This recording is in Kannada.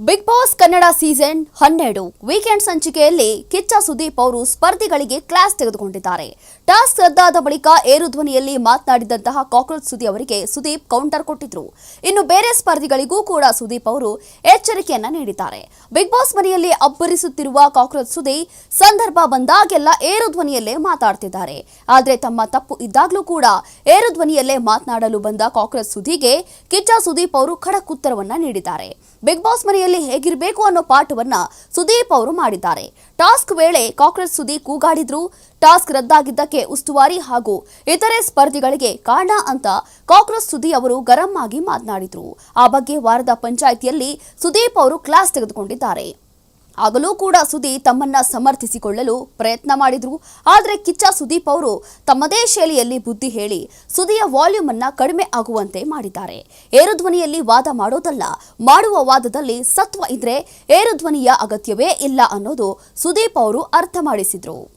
ಬಿಗ್ ಬಾಸ್ ಕನ್ನಡ ಸೀಸನ್ ಹನ್ನೆರಡು. ವೀಕೆಂಡ್ ಸಂಚಿಕೆಯಲ್ಲಿ ಕಿಚ್ಚ ಸುದೀಪ್ ಅವರು ಸ್ಪರ್ಧಿಗಳಿಗೆ ಕ್ಲಾಸ್ ತೆಗೆದುಕೊಂಡಿದ್ದಾರೆ. ಟಾಸ್ಕ್ ರದ್ದಾದ ಬಳಿಕ ಏರು ಧ್ವನಿಯಲ್ಲಿ ಮಾತನಾಡಿದಂತಹ ಕಾಕ್ರೋಚ್ ಸುದಿ ಅವರಿಗೆ ಸುದೀಪ್ ಕೌಂಟರ್ ಕೊಟ್ಟಿದ್ರು. ಇನ್ನು ಬೇರೆ ಸ್ಪರ್ಧಿಗಳಿಗೂ ಕೂಡ ಸುದೀಪ್ ಅವರು ಎಚ್ಚರಿಕೆಯನ್ನ ನೀಡಿದ್ದಾರೆ. ಬಿಗ್ ಬಾಸ್ ಮನೆಯಲ್ಲಿ ಅಬ್ಬರಿಸುತ್ತಿರುವ ಕಾಕ್ರೋಚ್ ಸುದಿ ಸಂದರ್ಭ ಬಂದಾಗೆಲ್ಲ ಏರು ಧ್ವನಿಯಲ್ಲೇ ಮಾತಾಡ್ತಿದ್ದಾರೆ. ಆದರೆ ತಮ್ಮ ತಪ್ಪು ಇದ್ದಾಗಲೂ ಕೂಡ ಏರುಧ್ವನಿಯಲ್ಲೇ ಮಾತನಾಡಲು ಬಂದ ಕಾಕ್ರೋಚ್ ಸುದಿಗೆ ಕಿಚ್ಚ ಸುದೀಪ್ ಅವರು ಖಡಕ್ ಉತ್ತರವನ್ನ ನೀಡಿದ್ದಾರೆ. ಬಿಗ್ ಬಾಸ್ ಮನೆಯಲ್ಲಿ ಹೇಗಿರಬೇಕು ಅನ್ನೋ ಪಾಠವನ್ನ ಸುದೀಪ್ ಅವರು ಮಾಡಿದ್ದಾರೆ. ಟಾಸ್ಕ್ ವೇಳೆ ಕಾಂಗ್ರೆಸ್ ಸುದೀಪ್ ಕೂಗಾಡಿದ್ರು. ಟಾಸ್ಕ್ ರದ್ದಾಗಿದ್ದಕ್ಕೆ ಉಸ್ತುವಾರಿ ಹಾಗೂ ಇತರೆ ಸ್ಪರ್ಧಿಗಳಿಗೆ ಕಾರಣ ಅಂತ ಕಾಂಗ್ರೆಸ್ ಸುದಿ ಅವರು ಗರಂ ಆಗಿ ಮಾತನಾಡಿದ್ರು. ಆ ಬಗ್ಗೆ ವಾರದ ಪಂಚಾಯಿತಿಯಲ್ಲಿ ಸುದೀಪ್ ಅವರು ಕ್ಲಾಸ್ ತೆಗೆದುಕೊಂಡಿದ್ದಾರೆ. ಆಗಲೂ ಕೂಡ ಸುದೀಪ್ ತಮ್ಮನ್ನ ಸಮರ್ಥಿಸಿಕೊಳ್ಳಲು ಪ್ರಯತ್ನ ಮಾಡಿದ್ರು. ಆದರೆ ಕಿಚ್ಚ ಸುದೀಪ್ ಅವರು ತಮ್ಮದೇ ಶೈಲಿಯಲ್ಲಿ ಬುದ್ಧಿ ಹೇಳಿ ಸುದಿಯ ವಾಲ್ಯೂಮ್ ಅನ್ನ ಕಡಿಮೆ ಆಗುವಂತೆ ಮಾಡಿದ್ದಾರೆ. ಏರುಧ್ವನಿಯಲ್ಲಿ ವಾದ ಮಾಡೋದಲ್ಲ, ಮಾಡುವ ವಾದದಲ್ಲಿ ಸತ್ವ ಇದ್ರೆ ಏರುಧ್ವನಿಯ ಅಗತ್ಯವೇ ಇಲ್ಲ ಅನ್ನೋದು ಸುದೀಪ್ ಅವರು ಅರ್ಥ ಮಾಡಿಸಿದ್ರು.